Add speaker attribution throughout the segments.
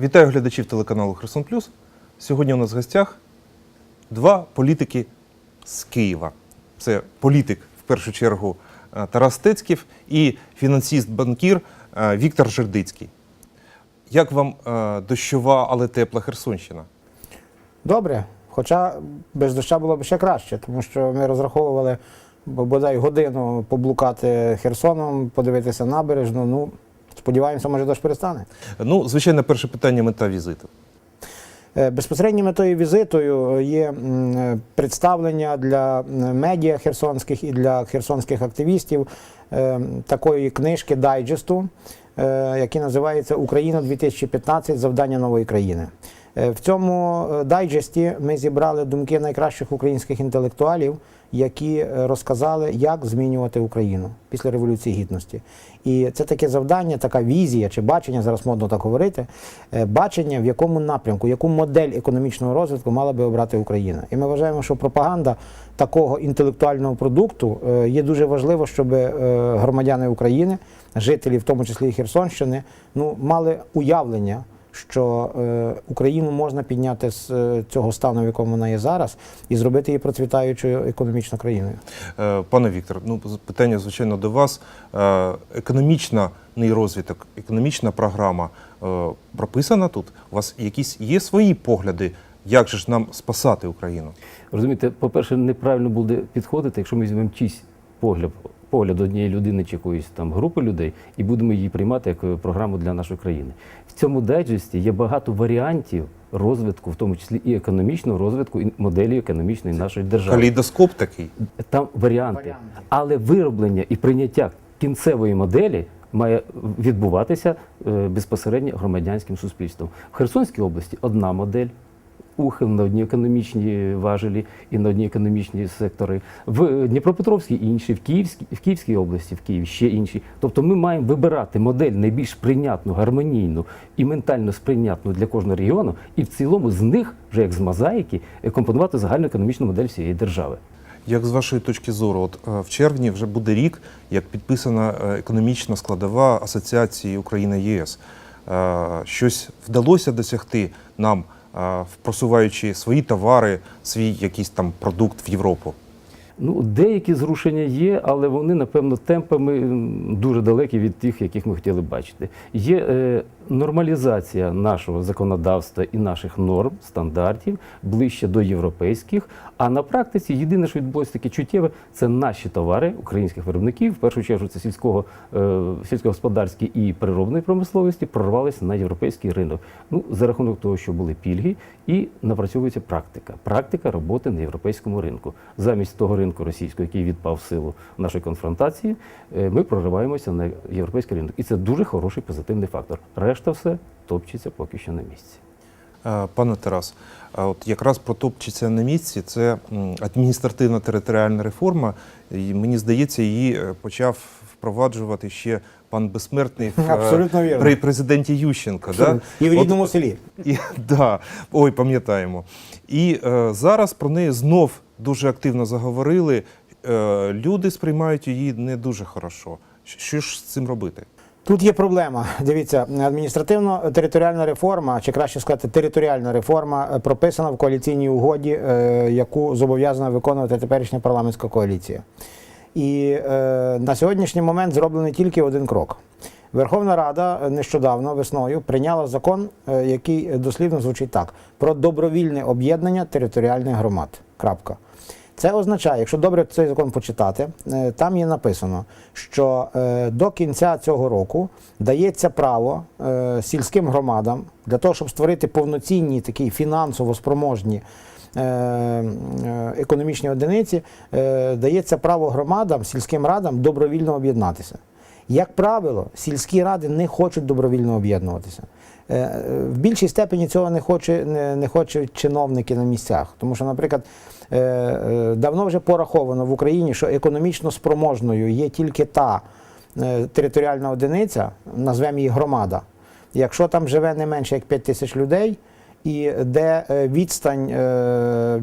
Speaker 1: Вітаю глядачів телеканалу Херсон Плюс. Сьогодні у нас в гостях два політики з Києва. Це політик, в першу чергу, е, Тарас Стецьків і фінансіст-банкір е, Віктор Жердицький. Як вам е, дощова, але тепла Херсонщина?
Speaker 2: Добре, хоча без доща було б ще краще, тому що ми розраховували бодай годину поблукати Херсоном, подивитися набережну. Ну, сподіваємося, може дощ перестане.
Speaker 1: Ну, звичайно, перше питання мета візиту.
Speaker 2: Е, Безпосередньо метою візиту є е, представлення для медіа херсонських і для херсонських активістів е, такої книжки дайджесту, який називається Україна 2015. Завдання нової країни. В цьому дайджесті ми зібрали думки найкращих українських інтелектуалів, які е, розказали, як змінювати Україну після Революції Гідності. І це таке завдання, така візія чи бачення, зараз модно так говорити, е, бачення, в якому напрямку, яку модель економічного розвитку мала би обрати Україна. І ми вважаємо, що пропаганда такого інтелектуального продукту е, є дуже важливо, щоб громадяни України, жителі, в тому числі і Херсонщини, ну, мали уявлення що е, Україну можна підняти з е, цього стану, в якому вона є зараз, і зробити її процвітаючою економічно країною.
Speaker 1: Е, Пане Віктор, ну питання звичайно до вас. Е, Економічний розвиток, економічна програма е, прописана тут. У вас якісь є свої погляди, як же ж нам спасати Україну?
Speaker 3: Розумієте, по-перше, неправильно буде підходити, якщо ми візьмемо чийсь погляд, погляд однієї людини чи якоїсь там групи людей і будемо її приймати як е, програму для нашої країни. В цьому дайджесті є багато варіантів розвитку, в тому числі і економічного розвитку, і моделі економічної нашої держави.
Speaker 1: Калейдоскоп такий.
Speaker 3: Там варіанти.
Speaker 2: Варіанти.
Speaker 3: Але вироблення і прийняття кінцевої моделі має відбуватися е, безпосередньо громадянським суспільством. В Херсонській області одна модель. Ухил на одні економічні важелі і на одні економічні сектори. В Дніпропетровській інші, в Київській, в Київській області, в Києві ще інші. Тобто ми маємо вибирати модель найбільш прийнятну, гармонійну і ментально сприйнятну для кожного регіону, і в цілому з них, вже як з мозаїки, компонувати загальну економічну модель всієї держави.
Speaker 1: Як з вашої точки зору, от е, в червні вже буде рік, як підписана е, економічна складова асоціації Україна ЄС. Е, Щось вдалося досягти нам, просуваючи свої товари, свій якийсь там продукт в Європу.
Speaker 3: Ну, деякі зрушення є, але вони, напевно, темпами дуже далекі від тих, яких ми хотіли бачити. Є е, нормалізація нашого законодавства і наших норм, стандартів ближче до європейських. А на практиці єдине, що відбулося таке чуттєве, це наші товари українських виробників. В першу чергу це сільського е, сільськогосподарські і переробної промисловості прорвалися на європейський ринок. Ну за рахунок того, що були пільги, і напрацьовується практика. Практика роботи на європейському ринку. Замість того ринку російського, який відпав в силу нашої конфронтації, е, ми прориваємося на європейський ринок. І це дуже хороший позитивний фактор. Решта все топчеться поки що на місці.
Speaker 1: Е, Пане Тарас, от якраз протопчеться на місці це адміністративна територіальна реформа. І мені здається, її е, почав впроваджувати ще пан безсмертний е,
Speaker 2: Абсолютно вірно.
Speaker 1: при президенті Ющенка. Да?
Speaker 2: І в
Speaker 1: От-
Speaker 2: рідному селі.
Speaker 1: І, да, ой, пам'ятаємо. І е, зараз про неї знов дуже активно заговорили. Е, люди сприймають її не дуже хорошо. Що ж з цим робити?
Speaker 2: Тут є проблема. Дивіться, адміністративно-територіальна реформа, чи краще сказати, територіальна реформа е, прописана в коаліційній угоді, е, яку зобов'язана виконувати теперішня парламентська коаліція. І е, на сьогоднішній момент зроблений тільки один крок. Верховна Рада нещодавно весною прийняла закон, який дослівно звучить так: про добровільне об'єднання територіальних громад. Крапка. Це означає, якщо добре цей закон почитати, е, там є написано, що е, до кінця цього року дається право е, сільським громадам для того, щоб створити повноцінні такі фінансово спроможні економічні одиниці, дається право громадам, сільським радам добровільно об'єднатися. Як правило, сільські ради не хочуть добровільно об'єднуватися. Е, е, В більшій степені цього не, хоче, не, хочуть чиновники на місцях. Тому що, наприклад, е, давно вже пораховано в Україні, що економічно спроможною є тільки та територіальна одиниця, назвемо її громада. Якщо там живе не менше як 5 тисяч людей, і де відстань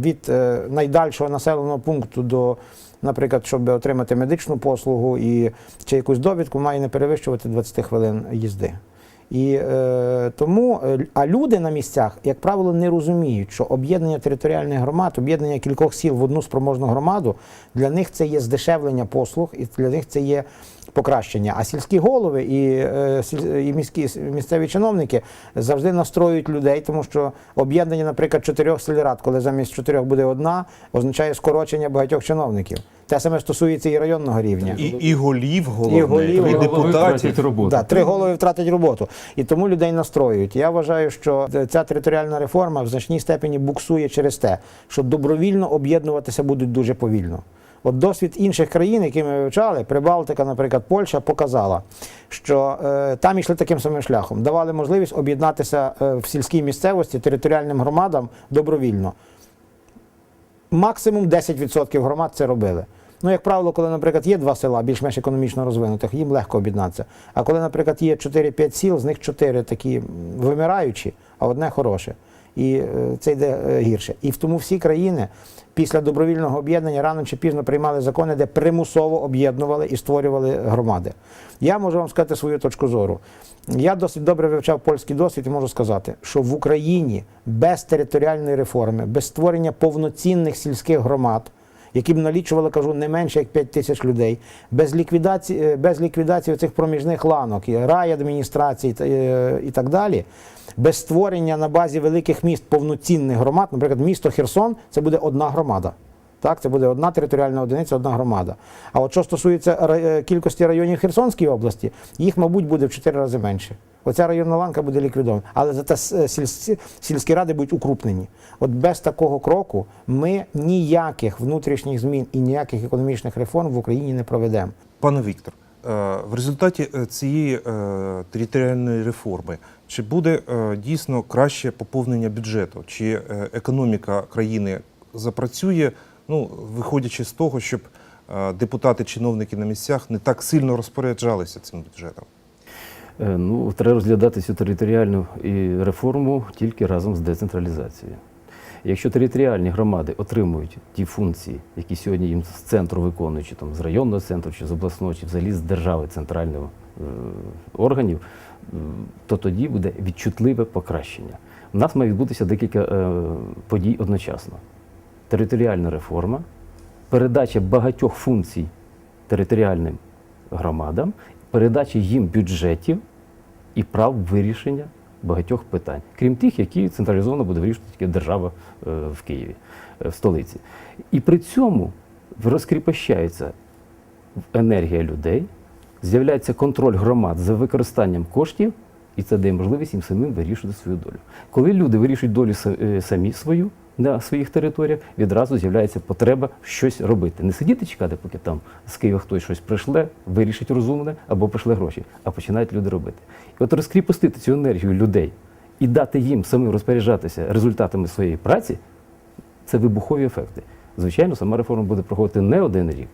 Speaker 2: від найдальшого населеного пункту до, наприклад, щоб отримати медичну послугу і чи якусь довідку, має не перевищувати 20 хвилин їзди. І е, тому, е, а люди на місцях, як правило, не розуміють, що об'єднання територіальних громад, об'єднання кількох сіл в одну спроможну громаду, для них це є здешевлення послуг, і для них це є покращення. А сільські голови і, е, сіль- і міські місцеві чиновники завжди настроюють людей, тому що об'єднання, наприклад, чотирьох сільрад, коли замість чотирьох буде одна, означає скорочення багатьох чиновників. Те саме стосується і районного рівня.
Speaker 1: І, і голів, головне,
Speaker 2: І голів,
Speaker 1: і,
Speaker 2: голови
Speaker 1: депутатів.
Speaker 3: роботу.
Speaker 2: Да, три голови втратять роботу. І тому людей настроюють. Я вважаю, що ця територіальна реформа в значній степені буксує через те, що добровільно об'єднуватися будуть дуже повільно. От досвід інших країн, які ми вивчали, Прибалтика, наприклад, Польща, показала, що е, там йшли таким самим шляхом, давали можливість об'єднатися е, в сільській місцевості територіальним громадам добровільно. Максимум 10% громад це робили. Ну, як правило, коли, наприклад, є два села більш-менш економічно розвинутих, їм легко об'єднатися. А коли, наприклад, є 4-5 сіл, з них 4 такі вимираючі, а одне хороше. І е, це йде е, гірше. І в тому всі країни після добровільного об'єднання рано чи пізно приймали закони, де примусово об'єднували і створювали громади. Я можу вам сказати свою точку зору. Я досить добре вивчав польський досвід і можу сказати, що в Україні без територіальної реформи, без створення повноцінних сільських громад, які б налічували, кажу, не менше як 5 тисяч людей, без ліквідації, е, без ліквідації цих проміжних ланок, райадміністрації е, і так далі, без створення на базі великих міст повноцінних громад, наприклад, місто Херсон це буде одна громада. Так, це буде одна територіальна одиниця, одна громада. А от що стосується е, кількості районів Херсонської області, їх, мабуть, буде в 4 рази менше. Оця районна ланка буде ліквідована. Але зате сільські, сільські ради будуть укрупнені. От без такого кроку ми ніяких внутрішніх змін і ніяких економічних реформ в Україні не проведемо.
Speaker 1: Пане Віктор, е, в результаті е, цієї територіальної реформи чи буде дійсно краще поповнення бюджету? Чи економіка країни запрацює, ну, виходячи з того, щоб е, депутати, чиновники на місцях не так сильно розпоряджалися цим бюджетом?
Speaker 3: Е, Ну, треба розглядати цю територіальну реформу тільки разом з децентралізацією. Якщо територіальні громади отримують ті функції, які сьогодні їм з центру виконують, чи там з районного центру, чи з обласного, чи взагалі з держави центрального е, органів, м, то тоді буде відчутливе покращення. У нас має відбутися декілька е, подій одночасно: територіальна реформа, передача багатьох функцій територіальним громадам, передача їм бюджетів і прав вирішення багатьох питань, крім тих, які централізовано буде вирішувати тільки держава е, в Києві, е, в столиці. І при цьому розкріпощається енергія людей, з'являється контроль громад за використанням коштів, і це дає можливість їм самим вирішувати свою долю. Коли люди вирішують долю е, самі свою на своїх територіях, відразу з'являється потреба щось робити. Не сидіти чекати, поки там з Києва хтось щось прийшле, вирішить розумне або прийшле гроші, а починають люди робити. І от розкріпостити цю енергію людей і дати їм самим розпоряджатися результатами своєї праці, це вибухові ефекти. Звичайно, сама реформа буде проходити не один рік.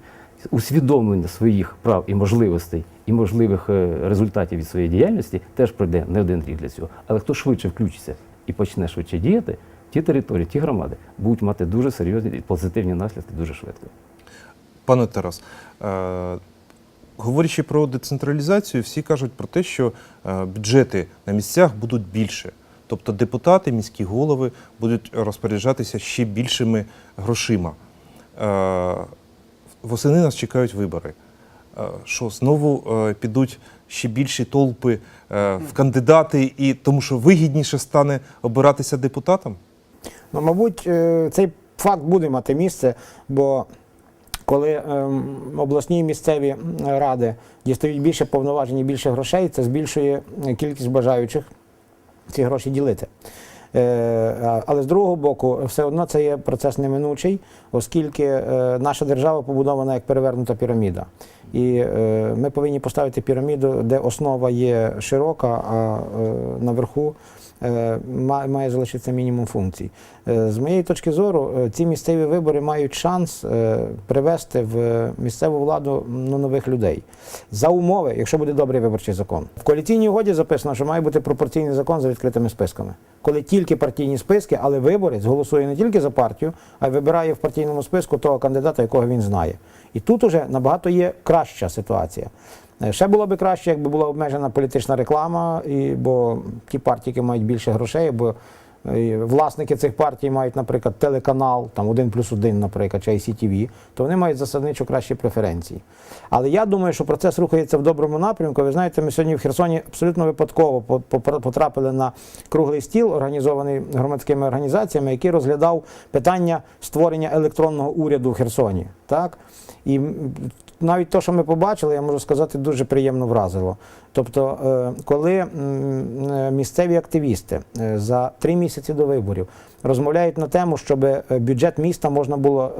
Speaker 3: Усвідомлення своїх прав і можливостей і можливих е, результатів від своєї діяльності теж пройде не один рік для цього. Але хто швидше включиться і почне швидше діяти, ті території, ті громади будуть мати дуже серйозні і позитивні наслідки дуже швидко.
Speaker 1: Пане Тарас, е, говорячи про децентралізацію, всі кажуть про те, що е, бюджети на місцях будуть більше. Тобто депутати, міські голови будуть розпоряджатися ще більшими грошима. Е, Восени нас чекають вибори. Е, Що знову е, підуть ще більші толпи е, в кандидати, і тому що вигідніше стане обиратися депутатам?
Speaker 2: Ну, мабуть, е, цей факт буде мати місце, бо коли ем, обласні і місцеві ради дістають більше повноважень і більше грошей, це збільшує кількість бажаючих ці гроші ділити. Е, Але з другого боку, все одно це є процес неминучий, оскільки е, наша держава побудована як перевернута піраміда. І е, ми повинні поставити піраміду, де основа є широка, а е, наверху е, має залишитися мінімум функцій. Е, З моєї точки зору, е, ці місцеві вибори мають шанс е, привести в місцеву владу ну, нових людей. За умови, якщо буде добрий виборчий закон. В коаліційній угоді записано, що має бути пропорційний закон за відкритими списками. Коли тільки партійні списки, але виборець голосує не тільки за партію, а й вибирає в партійному списку того кандидата, якого він знає. І тут уже набагато є краща ситуація. Е, Ще було б краще, якби була обмежена політична реклама, і, бо ті партії, які мають більше грошей, бо е, власники цих партій мають, наприклад, телеканал, там 1 плюс 1, наприклад, чи ICTV, то вони мають засадничо кращі преференції. Але я думаю, що процес рухається в доброму напрямку. Ви знаєте, ми сьогодні в Херсоні абсолютно випадково по- по- потрапили на круглий стіл, організований громадськими організаціями, який розглядав питання створення електронного уряду в Херсоні. Так? І навіть те, що ми побачили, я можу сказати, дуже приємно вразило. Тобто, е, коли е, місцеві активісти е, за три місяці до виборів розмовляють на тему, щоб бюджет міста можна було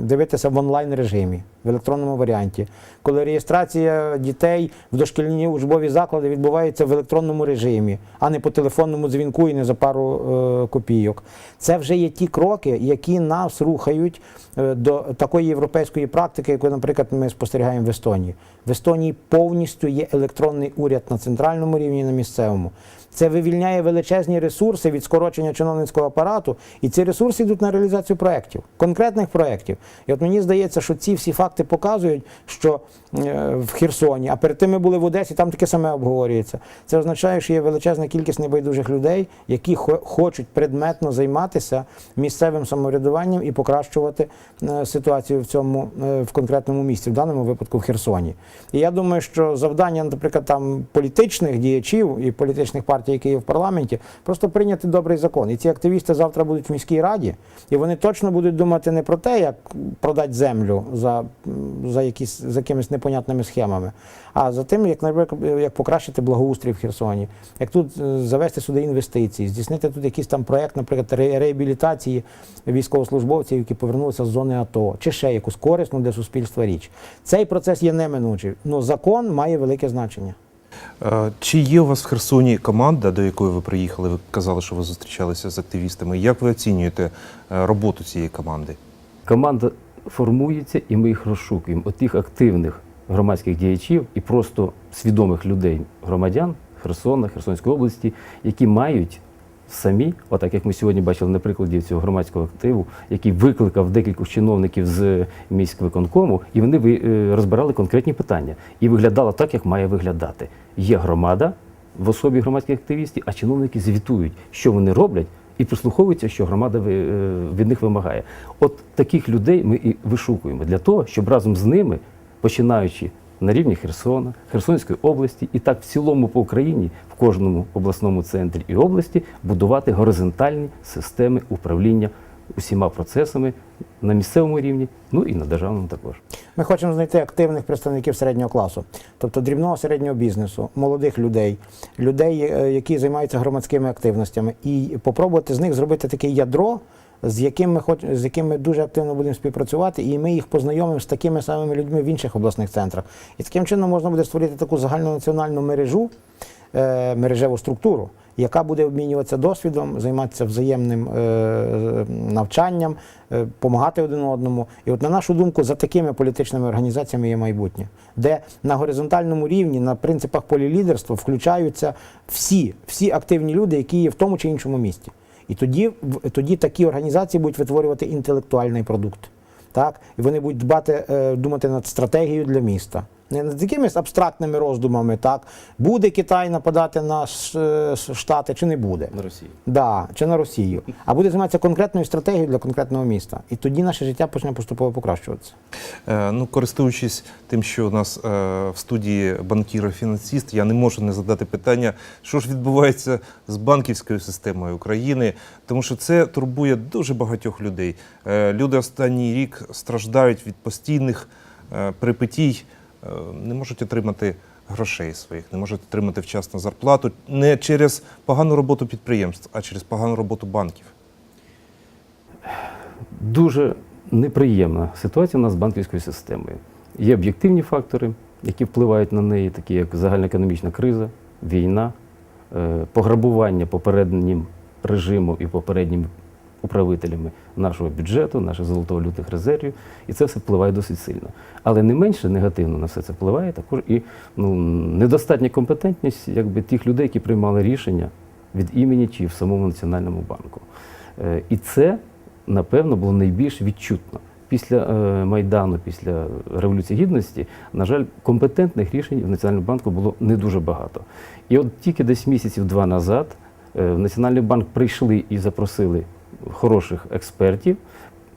Speaker 2: дивитися в онлайн режимі, в електронному варіанті, коли реєстрація дітей в дошкільні учбові заклади відбувається в електронному режимі, а не по телефонному дзвінку і не за пару копійок. Це вже є ті кроки, які нас рухають до такої європейської практики, яку, наприклад, ми спостерігаємо в Естонії. В Естонії повністю є електронний уряд на центральному рівні на місцевому. Це вивільняє величезні ресурси від скорочення чиновницького апарату, і ці ресурси йдуть на реалізацію проєктів, конкретних проєктів. І от мені здається, що ці всі факти показують, що е, в Херсоні, а перед тим ми були в Одесі, там таке саме обговорюється. Це означає, що є величезна кількість небайдужих людей, які хочуть предметно займатися місцевим самоврядуванням і покращувати е, ситуацію в цьому е, в конкретному місці, в даному випадку в Херсоні. І я думаю, що завдання, наприклад, там політичних діячів і політичних партій, які є в парламенті, просто прийняти добрий закон. І ці активісти завтра будуть в міській раді, і вони точно будуть думати не про те, як продати землю за, за, якісь, за якимись непонятними схемами, а за тим, як, як покращити благоустрій в Херсоні, як тут е, завести сюди інвестиції, здійснити тут якийсь там проект, наприклад, реабілітації військовослужбовців, які повернулися з зони АТО, чи ще якусь корисну для суспільства річ. Цей процес є неминучий. Ну закон має велике значення.
Speaker 1: Е, Чи є у вас в Херсоні команда, до якої ви приїхали? Ви казали, що ви зустрічалися з активістами. Як ви оцінюєте е, роботу цієї команди?
Speaker 3: Команда формується, і ми їх розшукуємо. От тих активних громадських діячів і просто свідомих людей, громадян Херсона, Херсонської області, які мають самі, отак як ми сьогодні бачили на прикладі цього громадського активу, який викликав декількох чиновників з міськвиконкому, і вони е, розбирали конкретні питання. І виглядало так, як має виглядати. Є громада в особі громадських активістів, а чиновники звітують, що вони роблять, і прислуховуються, що громада е, від них вимагає. От таких людей ми і вишукуємо для того, щоб разом з ними, починаючи на рівні Херсона, Херсонської області і так в цілому по Україні, в кожному обласному центрі і області будувати горизонтальні системи управління усіма процесами на місцевому рівні, ну і на державному також.
Speaker 2: Ми хочемо знайти активних представників середнього класу, тобто дрібного середнього бізнесу, молодих людей, людей, е, які займаються громадськими активностями, і попробувати з них зробити таке ядро, з яким ми хоч з яким ми дуже активно будемо співпрацювати, і ми їх познайомимо з такими самими людьми в інших обласних центрах. І таким чином можна буде створити таку загальнонаціональну мережу, е, мережеву структуру, яка буде обмінюватися досвідом, займатися взаємним е, навчанням, допомагати один одному. І от на нашу думку, за такими політичними організаціями є майбутнє, де на горизонтальному рівні, на принципах полілідерства включаються всі, всі активні люди, які є в тому чи іншому місті. І тоді, тоді такі організації будуть витворювати інтелектуальний продукт. Так? І вони будуть дбати, е, думати над стратегією для міста. Не над якимись абстрактними роздумами, так? Буде Китай нападати на Штати чи не буде.
Speaker 3: На Росії.
Speaker 2: Да, чи на Росію. А буде займатися конкретною стратегією для конкретного міста. І тоді наше життя почне поступово покращуватися.
Speaker 1: Е, Ну, користуючись тим, що у нас е, в студії банкір-фінансист, я не можу не задати питання, що ж відбувається з банківською системою України, тому що це турбує дуже багатьох людей. Е, Люди останній рік страждають від постійних е, припитій, не можуть отримати грошей своїх, не можуть отримати вчасно зарплату не через погану роботу підприємств, а через погану роботу банків.
Speaker 3: Дуже неприємна ситуація у нас з банківською системою. Є об'єктивні фактори, які впливають на неї, такі як загальноекономічна криза, війна, е, пограбування попереднім режимом і попередніми управителями нашого бюджету, наших золотовалютних резервів, і це все впливає досить сильно. Але не менше негативно на все це впливає також і ну, недостатня компетентність якби, тих людей, які приймали рішення від імені чи в самому Національному банку. Е, І це, напевно, було найбільш відчутно після е, Майдану, після Революції Гідності, на жаль, компетентних рішень в Національному банку було не дуже багато. І от тільки десь місяців два назад е, в Національний банк прийшли і запросили хороших експертів,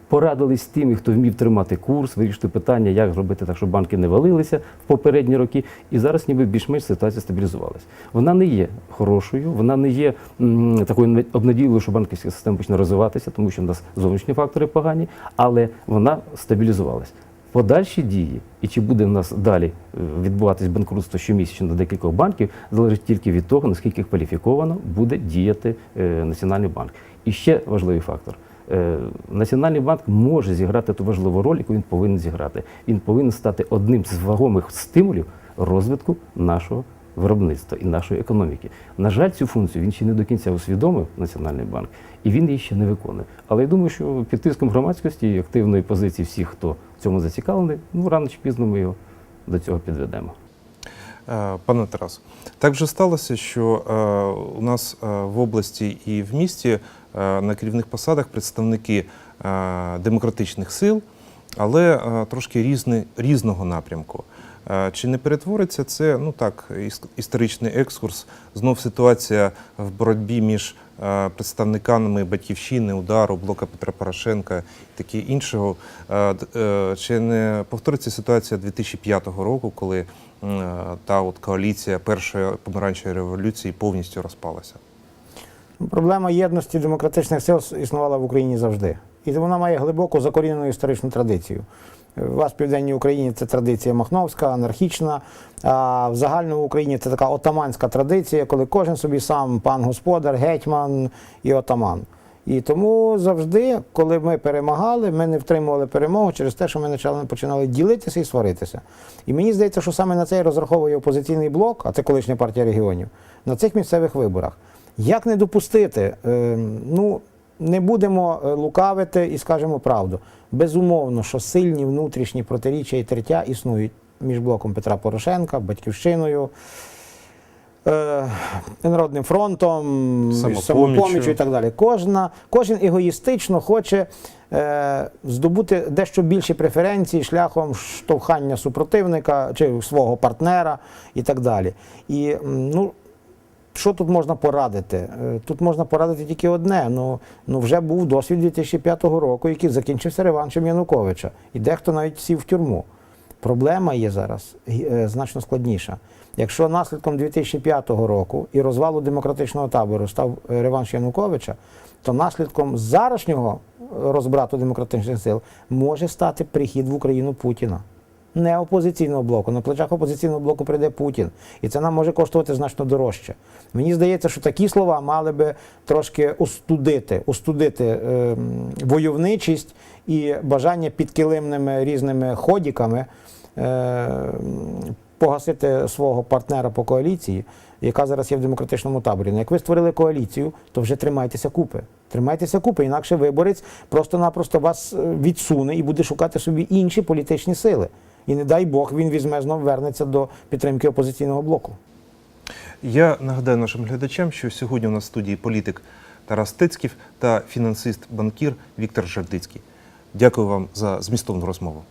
Speaker 3: порадились з тими, хто вмів тримати курс, вирішити питання, як зробити так, щоб банки не валилися в попередні роки. І зараз ніби більш-менш ситуація стабілізувалась. Вона не є хорошою, вона не є м, такою обнадійливою, що банківська система почне розвиватися, тому що в нас зовнішні фактори погані, але вона стабілізувалась. Подальші дії, і чи буде в нас далі е, відбуватись банкрутство щомісячно до декількох банків, залежить тільки від того, наскільки кваліфіковано буде діяти е, Національний банк. І ще важливий фактор. Е, Національний банк може зіграти ту важливу роль, яку він повинен зіграти. Він повинен стати одним з вагомих стимулів розвитку нашого виробництва і нашої економіки. На жаль, цю функцію він ще не до кінця усвідомив Національний банк, і він її ще не виконує. Але я думаю, що під тиском громадськості і активної позиції всіх, хто в цьому зацікавлений, ну рано чи пізно ми його до цього підведемо.
Speaker 1: Е, Пане Тарас, так вже сталося, що е, у нас в області і в місті на керівних посадах представники е, демократичних сил, але е, трошки різни, різного напрямку. Е, Чи не перетвориться це, ну так, іс- історичний екскурс, знов ситуація в боротьбі між е, представниками батьківщини, удару, блока Петра Порошенка і таке іншого? Е, е, Чи не повториться ситуація 2005 року, коли е, та от коаліція першої помаранчевої революції повністю розпалася?
Speaker 2: Проблема єдності демократичних сил існувала в Україні завжди. І вона має глибоку закорінену історичну традицію. У вас в Південній Україні це традиція махновська, анархічна. А в загальному Україні це така отаманська традиція, коли кожен собі сам пан господар, гетьман і отаман. І тому завжди, коли ми перемагали, ми не втримували перемогу через те, що ми починали ділитися і сваритися. І мені здається, що саме на це розраховує опозиційний блок, а це колишня партія регіонів, на цих місцевих виборах. Як не допустити? Е, ну, не будемо е, лукавити і скажемо правду. Безумовно, що сильні внутрішні протиріччя і тертя існують між блоком Петра Порошенка, Батьківщиною, е, Народним фронтом,
Speaker 1: самопоміччю
Speaker 2: і так далі. Кожна, кожен егоїстично хоче е, здобути дещо більші преференції шляхом штовхання супротивника чи свого партнера і так далі. І ну, що тут можна порадити? Е, Тут можна порадити тільки одне. Ну, ну вже був досвід 2005 року, який закінчився реваншем Януковича. І дехто навіть сів в тюрму. Проблема є зараз е, значно складніша. Якщо наслідком 2005 року і розвалу демократичного табору став е, реванш Януковича, то наслідком зарашнього розбрату демократичних сил може стати прихід в Україну Путіна. Не опозиційного блоку. На плечах опозиційного блоку прийде Путін. І це нам може коштувати значно дорожче. Мені здається, що такі слова мали би трошки устудити, устудити е, войовничість і бажання підкилимними різними ходіками е, погасити свого партнера по коаліції, яка зараз є в демократичному таборі. Ну, як ви створили коаліцію, то вже тримайтеся купи. Тримайтеся купи, інакше виборець просто-напросто вас е, відсуне і буде шукати собі інші політичні сили. І не дай Бог він візьме знов вернеться до підтримки опозиційного блоку.
Speaker 1: Я нагадаю нашим глядачам, що сьогодні у нас в студії політик Тарас Тицьків та фінансист-банкір Віктор Жердицький. Дякую вам за змістовну розмову.